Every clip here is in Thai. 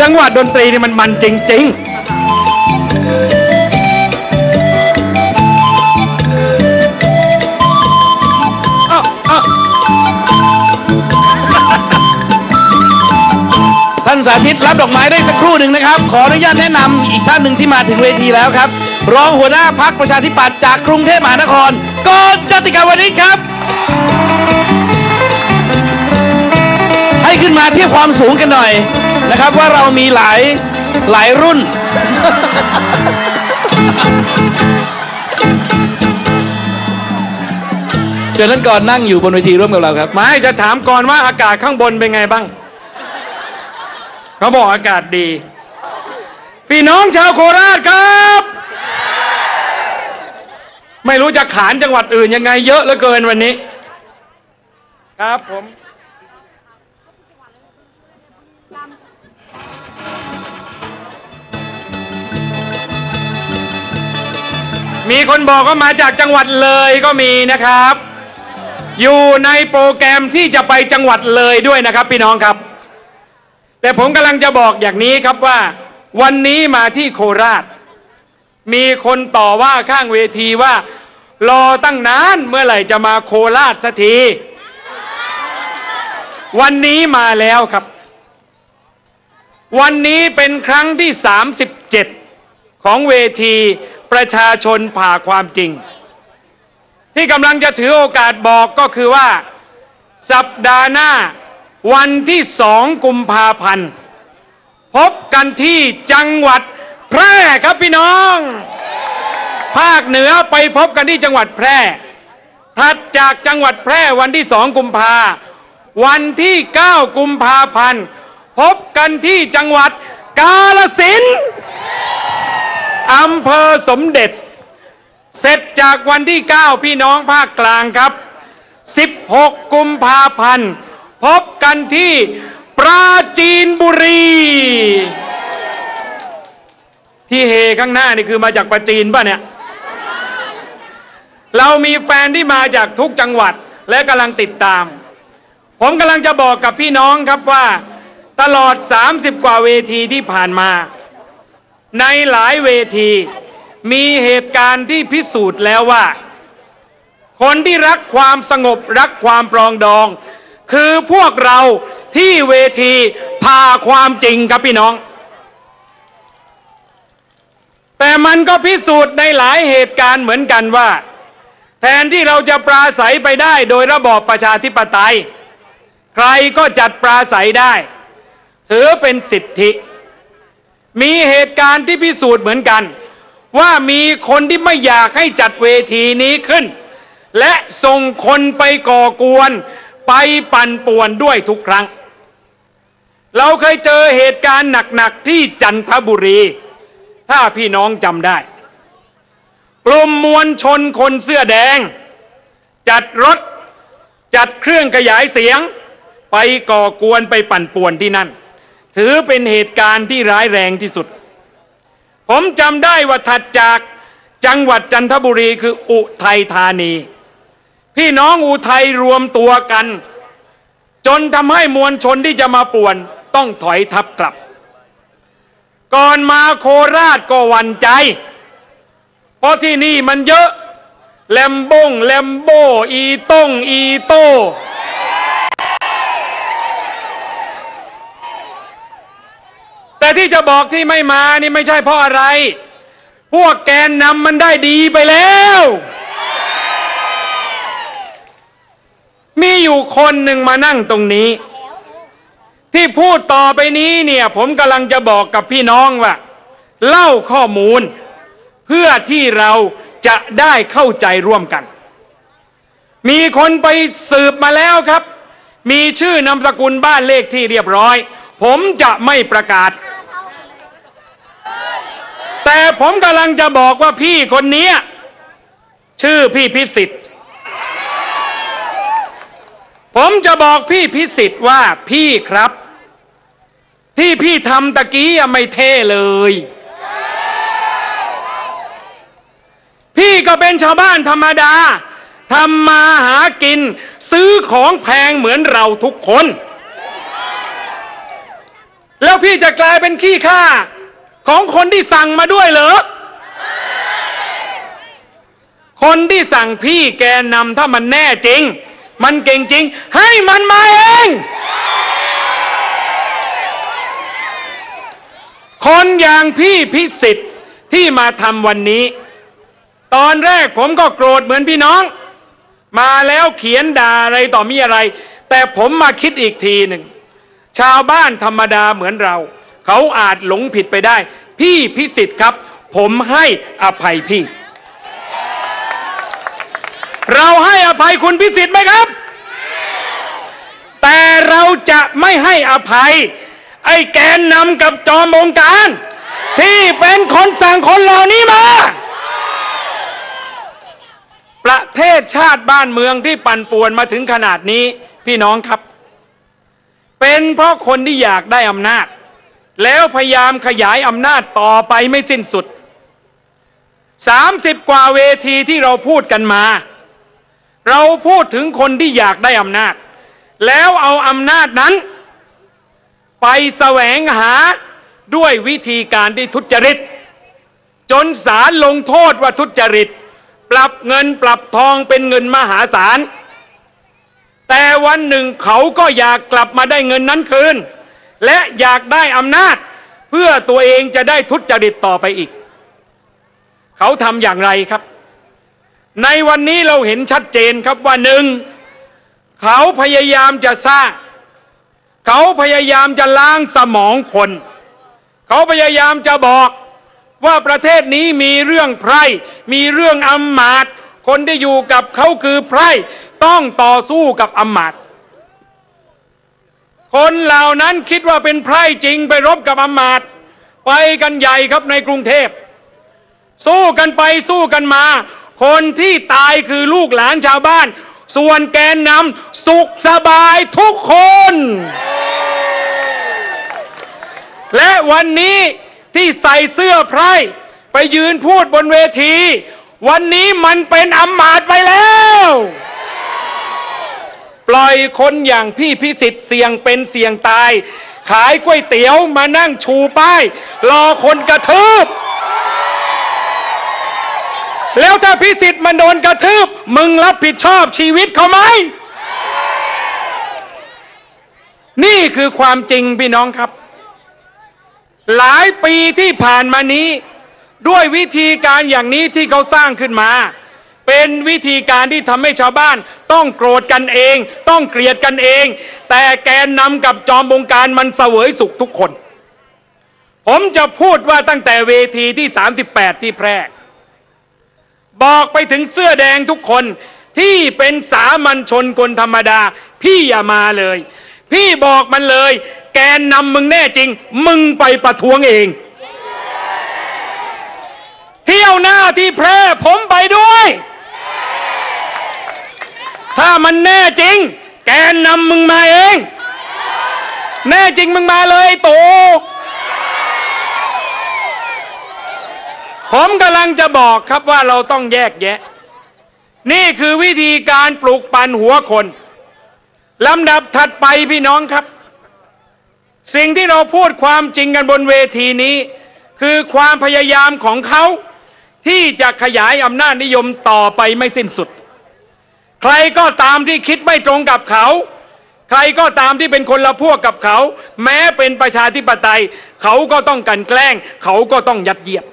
จังหวะดนตรีนี่มันมันจริง ๆท่านสาธิตรับดอกไม้ได้สักครู่หนึ่งนะครับ ขออนุญาตแนะนำอีกท่านหนึ่งที่มาถึงเวทีแล้วครับ รองหัวหน้าพักประชาธิปัตย์จากกรุงเทพมหานครกอนจติกาวันิชครับ ให้ขึ้นมาเทียบความสูงกันหน่อย นะครับว่าเรามีหลายหลายรุ่น เชิญท่านก่อนนั่งอยู่บนเวทีร่วมกับเราครับ ไม่จะถามก่อนว่าอากาศข้างบนเป็นไงบ้าง เขาบอกอากาศดี พี่น้องชาวโคราชครับ ไม่รู้จะขานจังหวัดอื่นยังไงเยอะเหลือเกินวันนี้ ครับผม มีคนบอกว่ามาจากจังหวัดเลยก็มีนะครับ อยู่ในโปรแกรมที่จะไปจังหวัดเลยด้วยนะครับ พี่น้องครับ แต่ผมกำลังจะบอกอย่างนี้ครับว่า วันนี้มาที่โคราช มีคนต่อว่าข้างเวทีว่า รอตั้งนานเมื่อไหร่จะมาโคราชสักทีวันนี้มาแล้วครับ วันนี้เป็นครั้งที่ 37 ของเวที ประชาชนผ่าความจริง ที่กำลังจะถือโอกาสบอกก็คือว่า สัปดาห์หน้า วันที่สองกุมภาพันธ์ พบกันที่จังหวัดแพร่ครับพี่น้อง ภาคเหนือไปพบกันที่จังหวัดแพร่ถัดจากจังหวัดแพร่วันที่สองกุมภาวันที่เก้ากุมภาพันธ์ พบกันที่จังหวัดกาลสินธุ์ อำเภอสมเด็จ เสร็จจากวันที่ 9 พี่น้องภาคกลางครับ 16 กุมภาพันธ์ พบกันที่ปราจีนบุรี ที่เฮข้างหน้านี่คือมาจากปราจีนป่ะเนี่ย เรามีแฟนที่มาจากทุกจังหวัดและกำลังติดตาม ผมกำลังจะบอกกับพี่น้องครับว่า ตลอด 30 กว่าเวทีที่ผ่านมา ในหลายเวที มีเหตุการณ์ที่พิสูจน์แล้วว่า คนที่รักความสงบรักความปรองดอง คือพวกเราที่เวทีพาความจริงครับพี่น้อง แต่มันก็พิสูจน์ในหลายเหตุการณ์เหมือนกันว่า แทนที่เราจะปราศัยไปได้โดยระบอบประชาธิปไตย ใครก็จัดปราศัยได้ ถือเป็นสิทธิ มีเหตุการณ์ที่พิสูจน์เหมือนกัน ว่ามีคนที่ไม่อยากให้จัดเวทีนี้ขึ้น และส่งคนไปก่อกวน ไปปั่นป่วนด้วยทุกครั้ง เราเคยเจอเหตุการณ์หนักๆที่จันทบุรี ถ้าพี่น้องจำได้กลุ่มมวลชนคนเสื้อแดง จัดรถ จัดเครื่องขยายเสียง ไปก่อกวนไปปั่นป่วนที่นั่น ถือเป็นเหตุการณ์ที่ร้ายแรงที่สุด ผมจำได้ว่าถัดจากจังหวัดจันทบุรีคืออุทัยธานี พี่น้องอุทัยรวมตัวกัน จนทำให้มวลชนที่จะมาป่วนต้องถอยทับกลับ ก่อนมาโคราชก็วันใจ เพราะที่นี่มันเยอะ แลมบงแลมโบ อีต้งอีโต แต่ที่จะบอกที่ไม่มานี่ไม่ใช่เพราะอะไร พวกแกนนำมันได้ดีไปแล้ว มีอยู่คนหนึ่งมานั่งตรงนี้ ที่พูดต่อไปนี้เนี่ย ผมกำลังจะบอกกับพี่น้องว่า เล่าข้อมูล เพื่อที่เราจะได้เข้าใจร่วมกัน มีคนไปสืบมาแล้วครับ มีชื่อนามสกุลบ้านเลขที่เรียบร้อย ผมจะไม่ประกาศ แต่ผมกำลังจะบอกว่าพี่คนนี้ชื่อพี่พิสิทธิ์ ผมจะบอกพี่พิสิทธิ์ว่าพี่ครับ ที่พี่ทำตะกี้ไม่เท่เลย พี่ก็เป็นชาวบ้านธรรมดาทำมาหากิน ซื้อของแพงเหมือนเราทุกคน แล้วพี่จะกลายเป็นขี้ข้า ของคนที่สั่งมาด้วยเหรอ คนที่สั่งพี่แกนำถ้ามันแน่จริง มันเก่งจริง ให้มันมาเอง คนอย่างพี่พิสิทธิ์ที่มาทำวันนี้ ตอนแรกผมก็โกรธเหมือนพี่น้อง มาแล้วเขียนด่าอะไรต่อมีอะไร แต่ผมมาคิดอีกทีหนึ่ง ชาวบ้านธรรมดาเหมือนเรา เขาอาจหลงผิดไปได้ พี่พิสิทธิ์ครับ ผมให้อภัยพี่ เราให้อภัยคุณพิสิทธิ์ไหมครับ แต่เราจะไม่ให้อภัย ไอ้แกนนำกับจอมองการ ที่เป็นคนสั่งคนเหล่านี้มาประเทศชาติบ้านเมืองที่ปั่นป่วนมาถึงขนาดนี้ พี่น้องครับ เป็นเพราะคนที่อยากได้อำนาจ แล้วพยายามขยายอำนาจต่อไปไม่สิ้นสุด 30 กว่าเวทีที่เราพูดกันมา เราพูดถึงคนที่อยากได้อำนาจ แล้วเอาอำนาจนั้น ไปแสวงหาด้วยวิธีการที่ทุจริต จนศาลลงโทษว่าทุจริต ปรับเงินปรับทองเป็นเงินมหาศาลแต่วันหนึ่งเขาก็อยากกลับมาได้เงินนั้นคืน และอยากได้อำนาจ เพื่อตัวเองจะได้ทุจริตต่อไปอีก เขาทำอย่างไรครับ ในวันนี้เราเห็นชัดเจนครับว่าหนึ่งเขาพยายามจะสร้าง เขาพยายามจะล้างสมองคน เขาพยายามจะบอกว่าประเทศนี้มีเรื่องไพร่มีเรื่องอำมาตย์คนที่อยู่กับเขาคือไพร่ต้องต่อสู้กับอำมาตย์ คนเหล่านั้นคิดว่าเป็นไพร่จริงไปรบกับอำมาตไปกันใหญ่ครับในกรุงเทพ สู้กันไปสู้กันมา คนที่ตายคือลูกหลานชาวบ้าน ส่วนแกนนำสุขสบายทุกคน และวันนี้ที่ใส่เสื้อไพร่ไปยืนพูดบนเวที วันนี้มันเป็นอำมาตไปแล้ว ปล่อยคนอย่างพี่พิสิทธิ์เสี่ยงเป็นเสี่ยงตาย ขายก๋วยเตี๋ยวมานั่งชูป้าย รอคนกระทืบ แล้วถ้าพิสิทธิ์มันโดนกระทืบ มึงรับผิดชอบชีวิตเขาไหม นี่คือความจริงพี่น้องครับ หลายปีที่ผ่านมานี้ ด้วยวิธีการอย่างนี้ที่เขาสร้างขึ้นมา เป็นวิธีการที่ทำให้ชาวบ้าน ต้องโกรธกันเอง ต้องเกลียดกันเอง แต่แกนนำกับจอมบงการมันเสวยสุขทุกคน ผมจะพูดว่าตั้งแต่เวทีที่ 38 ที่แพร่ บอกไปถึงเสื้อแดงทุกคนที่เป็นสามัญชนคนธรรมดา พี่อย่ามาเลย พี่บอกมันเลย แกนนำมึงแน่จริง มึงไปประท้วงเองเที่ยวหน้าที่แพร่ผมไปด้วย ถ้ามันแน่จริง แกนนำมึงมาเอง แน่จริงมึงมาเลยไอ้ตู่ผมกำลังจะบอกครับว่าเราต้องแยกแยะ นี่คือวิธีการปลูกปั่นหัวคนลำดับถัดไปพี่น้องครับ สิ่งที่เราพูดความจริงกันบนเวทีนี้ คือความพยายามของเขาที่จะขยายอำนาจนิยมต่อไปไม่สิ้นสุด ใครก็ตามที่คิดไม่ตรงกับเขา ใครก็ตามที่เป็นคนละพวกกับเขา แม้เป็นประชาธิปไตย เขาก็ต้องกันแกล้ง เขาก็ต้องยัดเยียด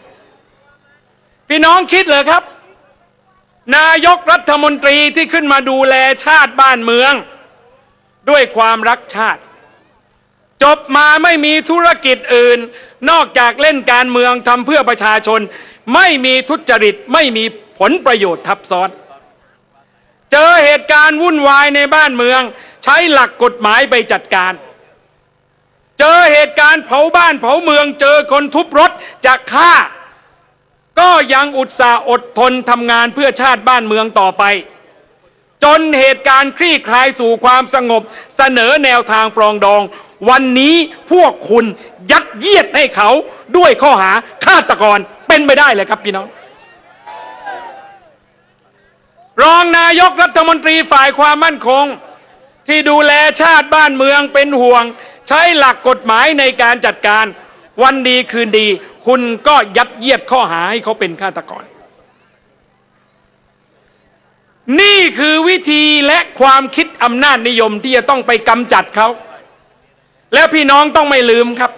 พี่น้องคิดเหรอครับ นายกรัฐมนตรีที่ขึ้นมาดูแลชาติบ้านเมือง ด้วยความรักชาติ จบมาไม่มีธุรกิจอื่น นอกจากเล่นการเมืองทำเพื่อประชาชน ไม่มีทุจริตไม่มีผลประโยชน์ทับซ้อน เจอเหตุการณ์วุ่นวายในบ้านเมือง ใช้หลักกฎหมายไปจัดการ เจอเหตุการณ์เผาบ้านเผาเมือง เจอคนทุบรถจะฆ่า ก็ยังอุตส่าห์อดทนทำงานเพื่อชาติบ้านเมืองต่อไป จนเหตุการณ์คลี่คลายสู่ความสงบ เสนอแนวทางปรองดอง วันนี้พวกคุณยัดเยียดให้เขาด้วยข้อหาฆาตกรเป็นไปได้เลยครับพี่น้อง รองนายกรัฐมนตรีฝ่ายความมั่นคง ที่ดูแลชาติบ้านเมืองเป็นห่วง ใช้หลักกฎหมายในการจัดการ วันดีคืนดี คุณก็ยัดเยียดข้อหาให้เขาเป็นฆาตกร นี่คือวิธีและความคิดอำนาจนิยมที่จะต้องไปกำจัดเขา แล้วพี่น้องต้องไม่ลืมครับ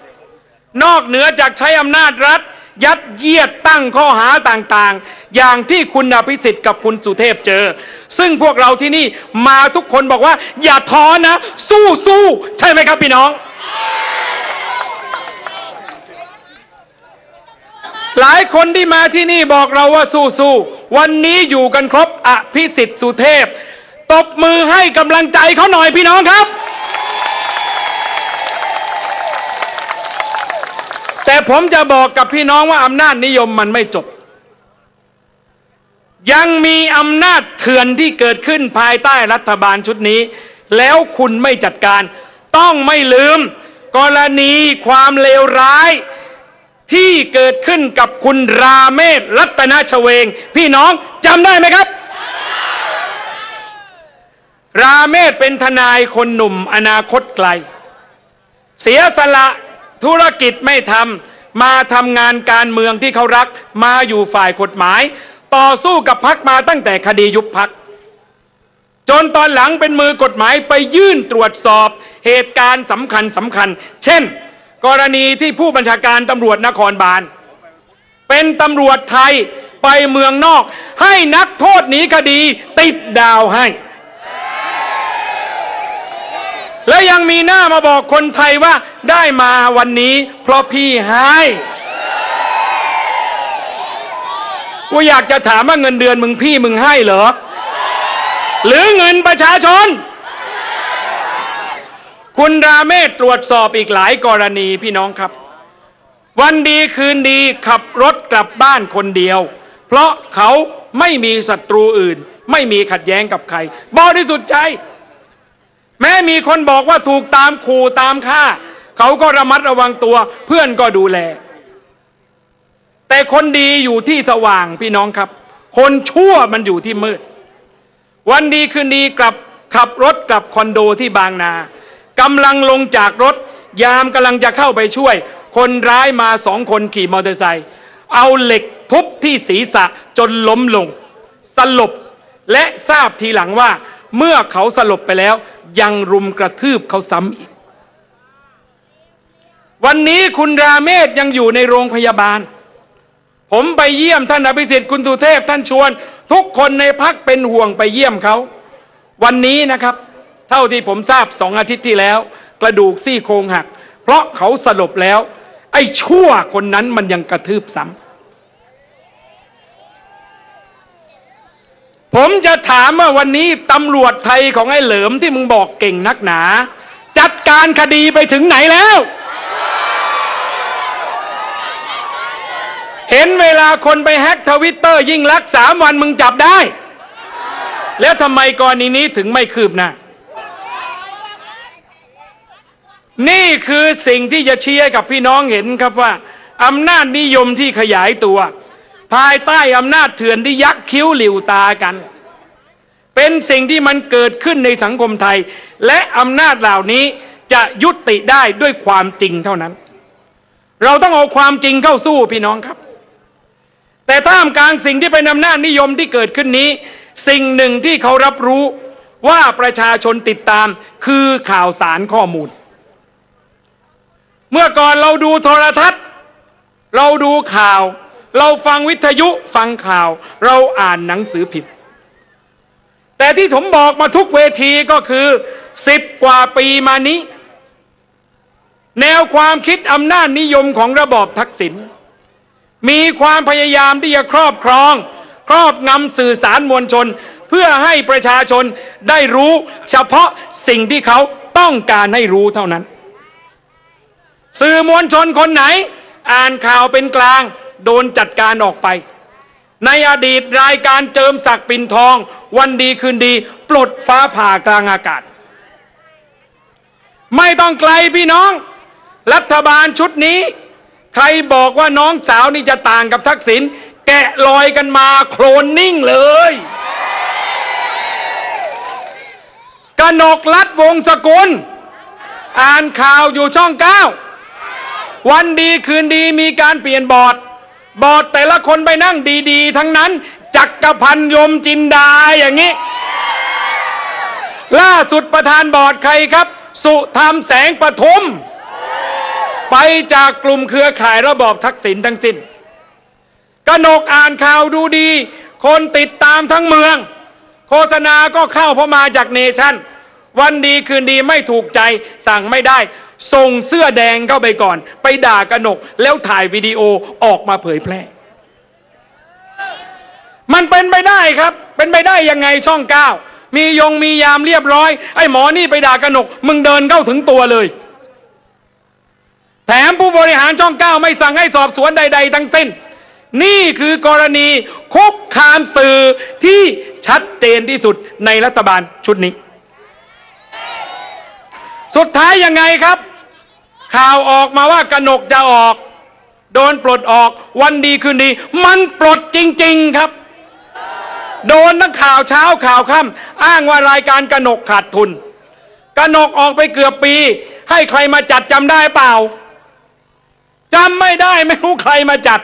นอกเหนือจากใช้อำนาจรัฐ ยัดเยียดตั้งข้อหาต่างๆ อย่างที่คุณอภิสิทธิ์กับคุณสุเทพเจอ ซึ่งพวกเราที่นี่มาทุกคนบอกว่า อย่าท้อนะ สู้สู้ใช่ไหมครับพี่น้อง หลายคนที่มาที่นี่บอกเราว่าสู้สู้วันนี้อยู่กันครบอภิสิทธิ์สุเทพ ตบมือให้กำลังใจเขาหน่อยพี่น้องครับ แต่ผมจะบอกกับพี่น้องว่าอำนาจนิยมมันไม่จบ ยังมีอำนาจเถื่อนที่เกิดขึ้นภายใต้รัฐบาลชุดนี้ แล้วคุณไม่จัดการ ต้องไม่ลืม กรณีความเลวร้าย ที่เกิดขึ้นกับคุณราเมศรัตนชเวง พี่น้องจำได้ไหมครับ ราเมศเป็นทนายคนหนุ่มอนาคตไกล เสียสละธุรกิจไม่ทำมาทำงานการเมืองที่เขารักมาอยู่ฝ่ายกฎหมาย ต่อสู้กับพักมาตั้งแต่คดียุบพัก จนตอนหลังเป็นมือกฎหมายไปยื่นตรวจสอบเหตุการณ์สำคัญสำคัญ เช่น กรณีที่ผู้บัญชาการตำรวจนครบาล เป็นตำรวจไทยไปเมืองนอก ให้นักโทษหนีคดีติดดาวให้ และยังมีหน้ามาบอกคนไทยว่าได้มาวันนี้ เพราะพี่ให้ กูอยากจะถามว่าเงินเดือนมึงพี่มึงให้เหรอ หรือเงินประชาชน คุณราเมศตรวจสอบอีกหลายกรณีพี่น้องครับ วันดีคืนดีขับรถกลับบ้านคนเดียว เพราะเขาไม่มีศัตรูอื่น ไม่มีขัดแย้งกับใครบริสุทธิ์ใจ แม้มีคนบอกว่าถูกตามขู่ตามฆ่า เขาก็ระมัดระวังตัว เพื่อนก็ดูแล แต่คนดีอยู่ที่สว่างพี่น้องครับ คนชั่วมันอยู่ที่มืด วันดีคืนดีกลับขับรถกลับคอนโดที่บางนากำลังลงจากรถ ยามกำลังจะเข้าไปช่วย คนร้ายมาสองคนขี่มอเตอร์ไซค์เอาเหล็กทุบที่ศีรษะจนล้มลง สลบและทราบทีหลังว่า เมื่อเขาสลบไปแล้ว ยังรุมกระทืบเขาซ้ำอีก วันนี้คุณราเมศยังอยู่ในโรงพยาบาล ผมไปเยี่ยมท่านอภิสิทธิ์คุณสุเทพท่านชวน ทุกคนในพักเป็นห่วงไปเยี่ยมเขาวันนี้นะครับ เท่าที่ผมทราบสองอาทิตย์ที่แล้ว กระดูกซี่โครงหัก เพราะเขาสลบแล้ว ไอ้ชั่วคนนั้นมันยังกระทืบซ้ำผมจะถามว่าวันนี้ตำรวจไทยของไอ้เหลิมที่มึงบอกเก่งนักหนา จัดการคดีไปถึงไหนแล้ว เห็นเวลาคนไปแฮ็กทวิตเตอร์ยิ่งลักสามวันมึงจับได้ แล้วทำไมกรณีนี้ถึงไม่คืบหน้านี่คือสิ่งที่จะเชี้ให้กับพี่น้องเห็นครับว่าอำนาจนิยมที่ขยายตัว ภายใต้อำนาจเถื่อนที่ยักคิ้วหลิวตากัน เป็นสิ่งที่มันเกิดขึ้นในสังคมไทย และอำนาจเหล่านี้จะยุติได้ด้วยความจริงเท่านั้น เราต้องเอาความจริงเข้าสู้พี่น้องครับ แต่ท่ามกลางสิ่งที่เป็นอำนาจนิยมที่เกิดขึ้นนี้ สิ่งหนึ่งที่เขารับรู้ว่าประชาชนติดตามคือข่าวสารข้อมูล เมื่อก่อนเราดูโทรทัศน์ เราดูข่าว เราฟังวิทยุฟังข่าว เราอ่านหนังสือพิมพ์แต่ที่ผมบอกมาทุกเวทีก็คือสิบกว่าปีมานี้ แนวความคิดอำนาจนิยมของระบอบทักษิณ มีความพยายามที่จะครอบครอง ครอบงำสื่อสารมวลชน เพื่อให้ประชาชนได้รู้เฉพาะสิ่งที่เขาต้องการให้รู้เท่านั้น สื่อมวลชนคนไหน อ่านข่าวเป็นกลาง โดนจัดการออกไป ในอดีตรายการเจิมศักดิ์ปินทอง วันดีคืนดี ปลดฟ้าผ่ากลางอากาศ ไม่ต้องไกลพี่น้อง รัฐบาลชุดนี้ ใครบอกว่าน้องสาวนี่จะต่างกับทักษิณแกะลอยกันมาโคลนนิ่งเลยกนกลัดวงสกุล อ่านข่าวอยู่ช่องเก้าวันดีคืนดีมีการเปลี่ยนบอร์ด บอร์ดแต่ละคนไปนั่งดีๆ ทั้งนั้น จักรพันยมจินดาอย่างนี้ ล่าสุดประธานบอร์ดใครครับ สุธรรมแสงปทุม ไปจากกลุ่มเครือข่ายระบอบทักษิณทั้งสิ้นกนกอ่านข่าวดูดี คนติดตามทั้งเมือง โฆษณาก็เข้าเพราะมาจากเนชั่น วันดีคืนดีไม่ถูกใจสั่งไม่ได้ ส่งเสื้อแดงเข้าไปก่อน ไปด่ากนกแล้วถ่ายวิดีโอออกมาเผยแพร่มันเป็นไปได้ครับ เป็นไปได้ยังไงช่องเก้ามียงมียามเรียบร้อย ไอ้หมอนี่ไปด่ากนก มึงเดินเข้าถึงตัวเลย แถมผู้บริหารช่องเก้าไม่สั่งให้สอบสวนใด ๆ ทั้งสิ้น นี่คือกรณีคุกคามสื่อที่ชัดเจนที่สุดในรัฐบาลชุดนี้ สุดท้ายยังไงครับ ข่าวออกมาว่ากนกจะออก โดนปลดออกวันดีคืนดี มันปลดจริง ๆครับ โดนทั้งข่าวเช้าข่าวค่ำอ้างว่ารายการกนกขาดทุนกนกออกไปเกือบปี ให้ใครมาจัดจำได้เปล่า จำไม่ได้ไม่รู้ใครมาจัด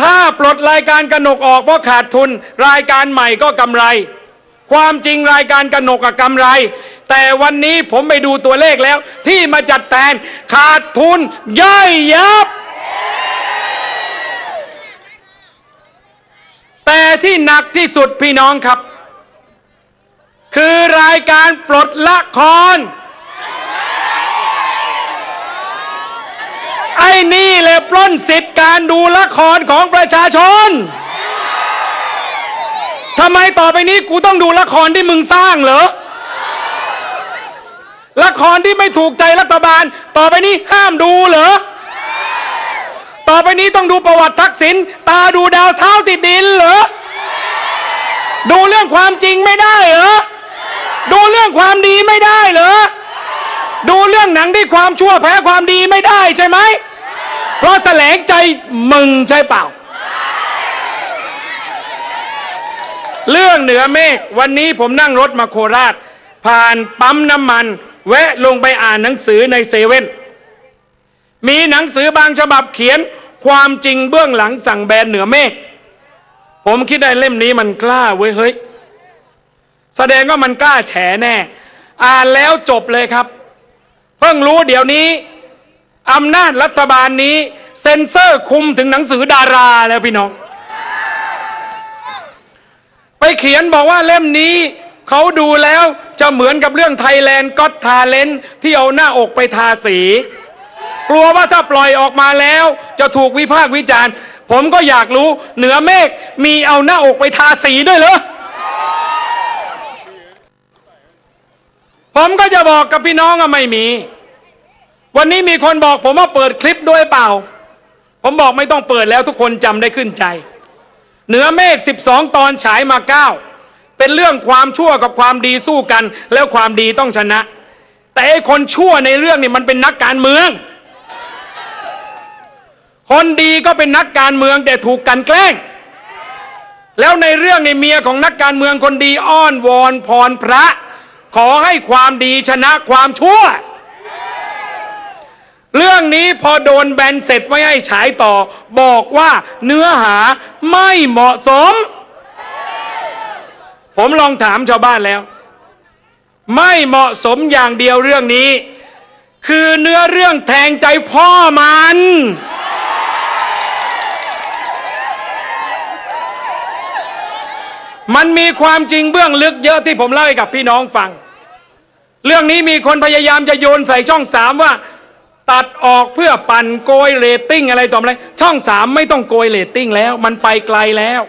ถ้าปลดรายการกระหนกออกเพราะขาดทุน รายการใหม่ก็กำไร ความจริงรายการกระหนกกับกำไร แต่วันนี้ผมไปดูตัวเลขแล้ว ที่มาจัดแทนขาดทุนย่อยยับ แต่ที่หนักที่สุดพี่น้องครับ คือรายการปลดละคร ไอ้นี่เลยปล้นสิทธิ์การดูละครของประชาชนทำไมต่อไปนี้กูต้องดูละครที่มึงสร้างเหรอ ละครที่ไม่ถูกใจรัฐบาล ต่อไปนี้ห้ามดูเหรอ ต่อไปนี้ต้องดูประวัติทักษิณตาดูดาวเท้าติดดินเหรอ ดูเรื่องความจริงไม่ได้เหรอ ดูเรื่องความดีไม่ได้เหรอ ดูเรื่องหนังที่ความชั่วแพ้ความดีไม่ได้ใช่ไหม เพราะแสลงใจมึงใช่เปล่า เรื่องเหนือเมฆวันนี้ผมนั่งรถมาโคราช ผ่านปั๊มน้ำมัน แวะลงไปอ่านหนังสือในเซเว่นมีหนังสือบางฉบับเขียนความจริงเบื้องหลังสั่งแบนเหนือเมฆผมคิดได้เล่มนี้มันกล้าเว้ยเฮ้ย แสดงว่ามันกล้าแฉแน่ อ่านแล้วจบเลยครับ เพิ่งรู้เดี๋ยวนี้ อำนาจรัฐบาลนี้ เซ็นเซอร์คุมถึงหนังสือดาราแล้วพี่น้อง ไปเขียนบอกว่าเล่มนี้ เขาดูแล้วจะเหมือนกับเรื่องไทยแลนด์ก็ทาเลนที่เอาหน้าอกไปทาสี กลัวว่าถ้าปล่อยออกมาแล้ว จะถูกวิพากษ์วิจารณ์ ผมก็อยากรู้เหนือเมฆมีเอาหน้าอกไปทาสีด้วยเหรอผมก็จะบอกกับพี่น้องว่าไม่มี วันนี้มีคนบอกผมว่าเปิดคลิปด้วยเปล่า ผมบอกไม่ต้องเปิดแล้วทุกคนจำได้ขึ้นใจ เหนือเมฆ12ตอนฉายมา9เป็นเรื่องความชั่วกับความดีสู้กัน แล้วความดีต้องชนะ แต่ไอ้คนชั่วในเรื่องนี่มันเป็นนักการเมือง คนดีก็เป็นนักการเมืองแต่ถูกกันแกล้ง แล้วในเรื่องในเมียของนักการเมืองคนดีอ้อนวอนพรพระ ขอให้ความดีชนะความชั่ว เรื่องนี้พอโดนแบนเสร็จไม่ให้ฉายต่อ บอกว่าเนื้อหาไม่เหมาะสม ผมลองถามชาวบ้านแล้ว ไม่เหมาะสมอย่างเดียวเรื่องนี้ คือเนื้อเรื่องแทงใจพ่อมัน มันมีความจริงเบื้องลึกเยอะที่ผมเล่าให้กับพี่น้องฟัง เรื่องนี้มีคนพยายามจะโยนใส่ช่องสามว่า ตัดออกเพื่อปั่นโกยเรตติ้งอะไรต่ออะไร ช่องสามไม่ต้องโกยเรตติ้งแล้ว มันไปไกลแล้ว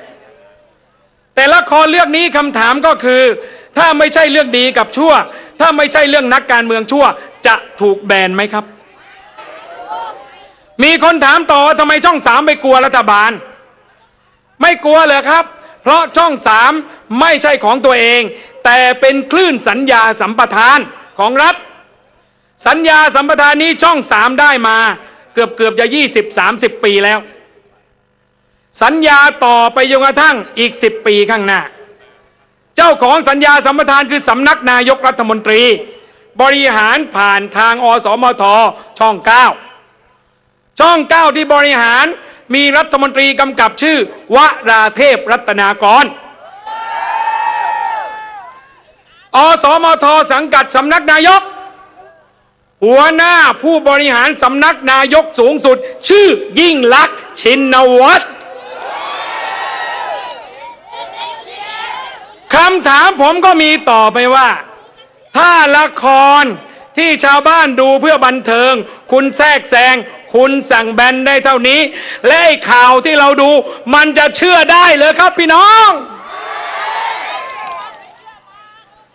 แต่ละครเรื่องนี้คำถามก็คือ ถ้าไม่ใช่เรื่องดีกับชั่ว ถ้าไม่ใช่เรื่องนักการเมืองชั่ว จะถูกแบนไหมครับ มีคนถามต่อว่าทำไมช่องสามไม่กลัวรัฐบาล ไม่กลัวเลยครับ เพราะช่องสามไม่ใช่ของตัวเอง แต่เป็นคลื่นสัญญาสัมปทานของรัฐ สัญญาสัมปทานนี้ช่องสามได้มา เกือบเกือบจะยี่สิบสามสิบปีแล้ว สัญญาต่อไปจนกระทั่งอีกสิบปีข้างหน้า เจ้าของสัญญาสัมปทานคือสำนักนายกรัฐมนตรี บริหารผ่านทางอสมทช่อง9ช่อง9ที่บริหารมีรัฐมนตรีกำกับชื่อ วราเทพรัตนากรอสมทสังกัดสำนักนายก หัวหน้าผู้บริหารสำนักนายกสูงสุด ชื่อยิ่งลักษณ์ชินวัตรคำถามผมก็มีต่อไปว่า ถ้าละครที่ชาวบ้านดูเพื่อบันเทิง คุณแทรกแซง คุณสั่งแบนได้เท่านี้ และไอ้ข่าวที่เราดู มันจะเชื่อได้เลยครับพี่น้อง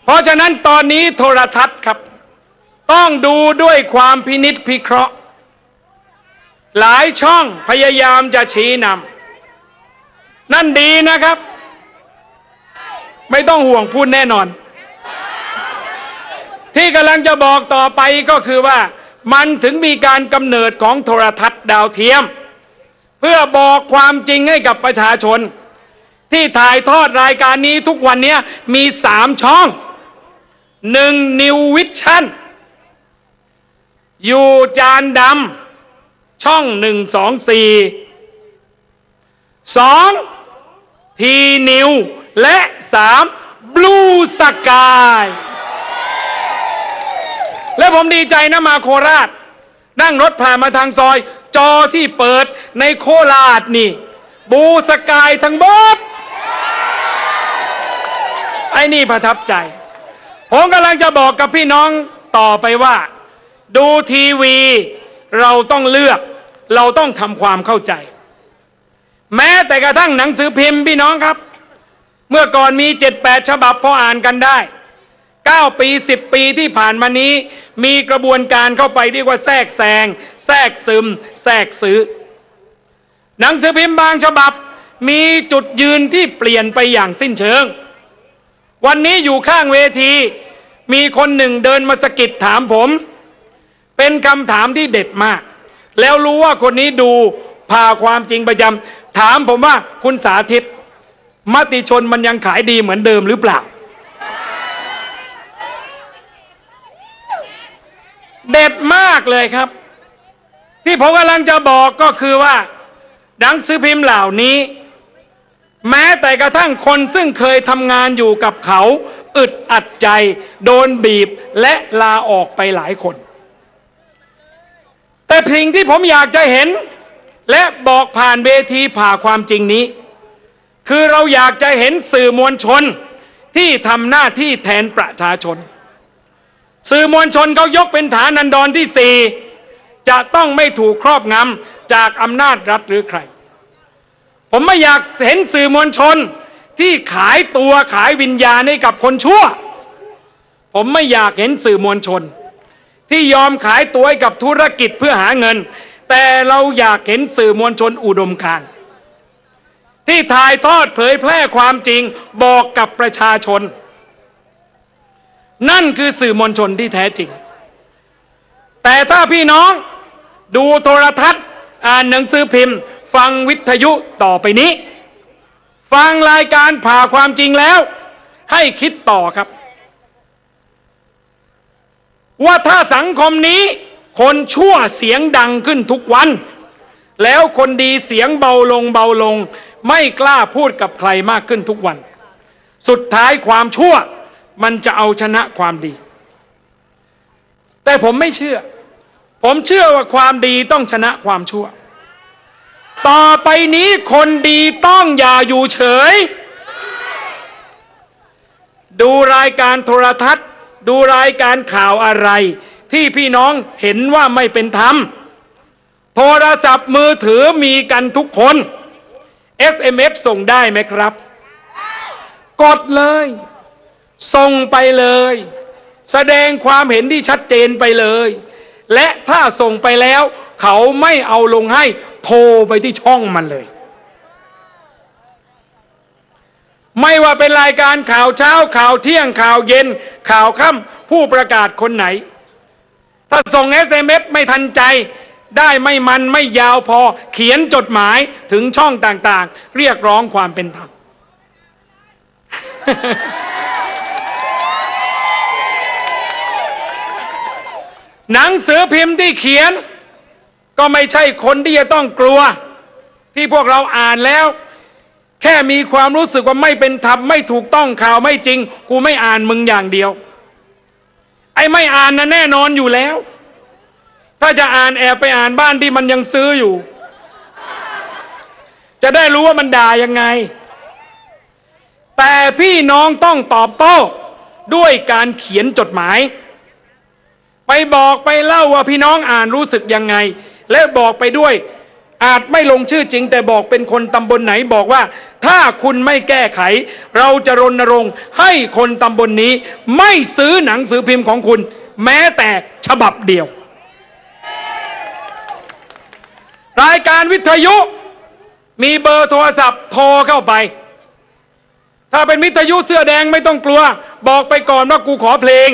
เพราะฉะนั้นตอนนี้โทรทัศน์ครับ ต้องดูด้วยความพินิษพิเคราะห์ หลายช่องพยายามจะชี้นำนั่นดีนะครับ ไม่ต้องห่วงพูดแน่นอน ที่กำลังจะบอกต่อไปก็คือว่า มันถึงมีการกำเนิดของโทรทัศน์ดาวเทียม เพื่อบอกความจริงให้กับประชาชน ที่ถ่ายทอดรายการนี้ทุกวันนี้มีสามช่องหนึ่งนิววิชั่น อยู่จานดำช่องหนึ่งสองสี่สองทีนิว และสามบลูสกาย และผมดีใจนะมาโคราช นั่งรถผ่านมาทางซอย จอที่เปิดในโคราชนี่ บูสกายทั้งหมดไอ้นี่ประทับใจ ผมกำลังจะบอกกับพี่น้องต่อไปว่า ดูทีวี เราต้องเลือก เราต้องทำความเข้าใจ แม้แต่กระทั่งหนังสือพิมพ์พี่น้องครับ เมื่อก่อนมีเจ็ดแปดฉบับพออ่านกันได้เก้าปีสิบปีที่ผ่านมานี้ มีกระบวนการเข้าไปเรียกว่าแทรกแซงแทรกซึม แทรกซื้อ หนังสือพิมพ์บางฉบับ มีจุดยืนที่เปลี่ยนไปอย่างสิ้นเชิง วันนี้อยู่ข้างเวที มีคนหนึ่งเดินมาสะกิดถามผม เป็นคำถามที่เด็ดมาก แล้วรู้ว่าคนนี้ดูพาความจริงประจำถามผมว่าคุณสาธิต มติชนมันยังขายดีเหมือนเดิมหรือเปล่า เด็ดมากเลยครับ ที่ผมกำลังจะบอกก็คือว่าหนังสือพิมพ์เหล่านี้ แม้แต่กระทั่งคนซึ่งเคยทำงานอยู่กับเขา อึดอัดใจ โดนบีบและลาออกไปหลายคน แต่สิ่งที่ผมอยากจะเห็น และบอกผ่านเวทีผ่าความจริงนี้ คือเราอยากจะเห็นสื่อมวลชนที่ทำหน้าที่แทนประชาชน สื่อมวลชนเขายกเป็นฐานันดรที่สี่จะต้องไม่ถูกครอบงำจากอำนาจรัฐหรือใคร ผมไม่อยากเห็นสื่อมวลชนที่ขายตัวขายวิญญาณให้กับคนชั่ว ผมไม่อยากเห็นสื่อมวลชน ที่ยอมขายตัวให้กับธุรกิจเพื่อหาเงิน แต่เราอยากเห็นสื่อมวลชนอุดมการณ์ที่ถ่ายทอดเผยแพร่ความจริงบอกกับประชาชน นั่นคือสื่อมวลชนที่แท้จริง แต่ถ้าพี่น้องดูโทรทัศน์ อ่านหนังสือพิมพ์ ฟังวิทยุต่อไปนี้ ฟังรายการผ่าความจริงแล้ว ให้คิดต่อครับ ว่าถ้าสังคมนี้ คนชั่วเสียงดังขึ้นทุกวัน แล้วคนดีเสียงเบาลงเบาลง ไม่กล้าพูดกับใครมากขึ้นทุกวัน สุดท้ายความชั่วมันจะเอาชนะความดี แต่ผมไม่เชื่อ ผมเชื่อว่าความดีต้องชนะความชั่ว ต่อไปนี้คนดีต้องอย่าอยู่เฉย ดูรายการโทรทัศน์ ดูรายการข่าวอะไร ที่พี่น้องเห็นว่าไม่เป็นธรรม โทรศัพท์มือถือมีกันทุกคน SMS ส่งได้ไหมครับ กดเลย ส่งไปเลย แสดงความเห็นที่ชัดเจนไปเลย และถ้าส่งไปแล้ว เขาไม่เอาลงให้โทรไปที่ช่องมันเลย ไม่ว่าเป็นรายการข่าวเช้า ข่าวเที่ยงข่าวเย็น ข่าวค่ำผู้ประกาศคนไหน ถ้าส่ง SMS ไม่ทันใจ ได้ไม่มันไม่ยาวพอเขียนจดหมายถึงช่องต่างๆ เรียกร้องความเป็นธรรมหนังสือพิมพ์ที่เขียน ก็ไม่ใช่คนที่จะต้องกลัว ที่พวกเราอ่านแล้ว แค่มีความรู้สึกว่าไม่เป็นธรรมไม่ถูกต้องข่าวไม่จริง กูไม่อ่านมึงอย่างเดียว ไอ้ไม่อ่านนะแน่นอนอยู่แล้ว ถ้าจะอ่านแอบไปอ่านบ้านที่มันยังซื้ออยู่ จะได้รู้ว่ามันด่ายังไง แต่พี่น้องต้องตอบโต้ด้วยการเขียนจดหมาย ไปบอกไปเล่าว่าพี่น้องอ่านรู้สึกยังไง และบอกไปด้วย อาจไม่ลงชื่อจริง แต่บอกเป็นคนตำบลไหนบอกว่า ถ้าคุณไม่แก้ไข เราจะรณรงค์ให้คนตำบลนนี้ ไม่ซื้อหนังสือพิมพ์ของคุณ แม้แต่ฉบับเดียว รายการวิทยุ มีเบอร์โทรศัพท์โทรเข้าไป ถ้าเป็นวิทยุเสื้อแดงไม่ต้องกลัว บอกไปก่อนว่ากูขอเพลง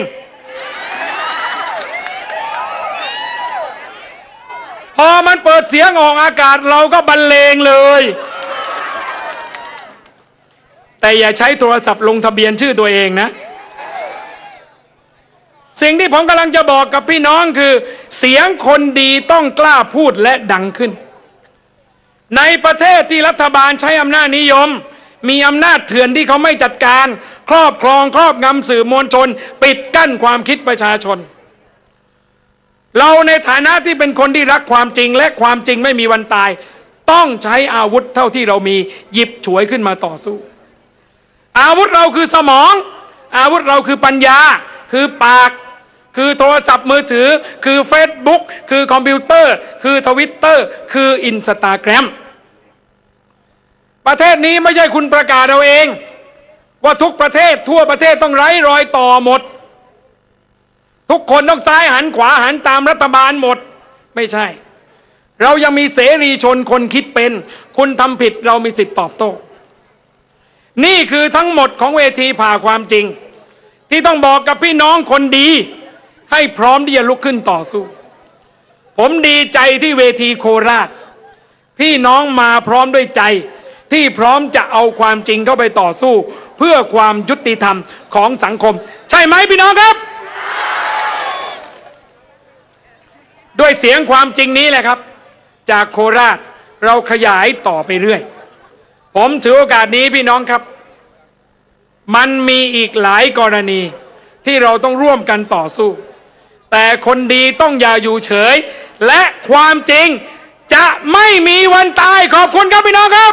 พอมันเปิดเสียงออกอากาศเราก็บรรเลงเลย แต่อย่าใช้โทรศัพท์ลงทะเบียนชื่อตัวเองนะ สิ่งที่ผมกำลังจะบอกกับพี่น้องคือ เสียงคนดีต้องกล้าพูดและดังขึ้น ในประเทศที่รัฐบาลใช้อำนาจนิยม มีอำนาจเถื่อนที่เขาไม่จัดการ ครอบครองครอบงำสื่อมวลชน ปิดกั้นความคิดประชาชน เราในฐานะที่เป็นคนที่รักความจริงและความจริงไม่มีวันตาย ต้องใช้อาวุธเท่าที่เรามีหยิบฉวยขึ้นมาต่อสู้ อาวุธเราคือสมอง อาวุธเราคือปัญญา คือปาก คือโทรศัพท์มือถือ คือเฟซบุ๊กคือคอมพิวเตอร์ คือทวิตเตอร์คืออินสตาแกรมประเทศนี้ไม่ใช่คุณประกาศเอาเอง ว่าทุกประเทศทั่วประเทศต้องไร้รอยต่อหมด ทุกคนต้องซ้ายหันขวาหันตามรัฐบาลหมด ไม่ใช่ เรายังมีเสรีชนคนคิดเป็น คุณทำผิดเรามีสิทธิ์ตอบโต้ นี่คือทั้งหมดของเวทีผ่าความจริง ที่ต้องบอกกับพี่น้องคนดี ให้พร้อมที่จะลุกขึ้นต่อสู้ ผมดีใจที่เวทีโคราช พี่น้องมาพร้อมด้วยใจที่พร้อมจะเอาความจริงเข้าไปต่อสู้ เพื่อความยุติธรรมของสังคม ใช่ไหมพี่น้องครับ ด้วยเสียงความจริงนี้แหละครับ จากโคราชเราขยายต่อไปเรื่อย ผมถือโอกาสนี้พี่น้องครับ มันมีอีกหลายกรณีที่เราต้องร่วมกันต่อสู้ แต่คนดีต้องอย่าอยู่เฉย และความจริงจะไม่มีวันตายขอบคุณครับพี่น้องครับ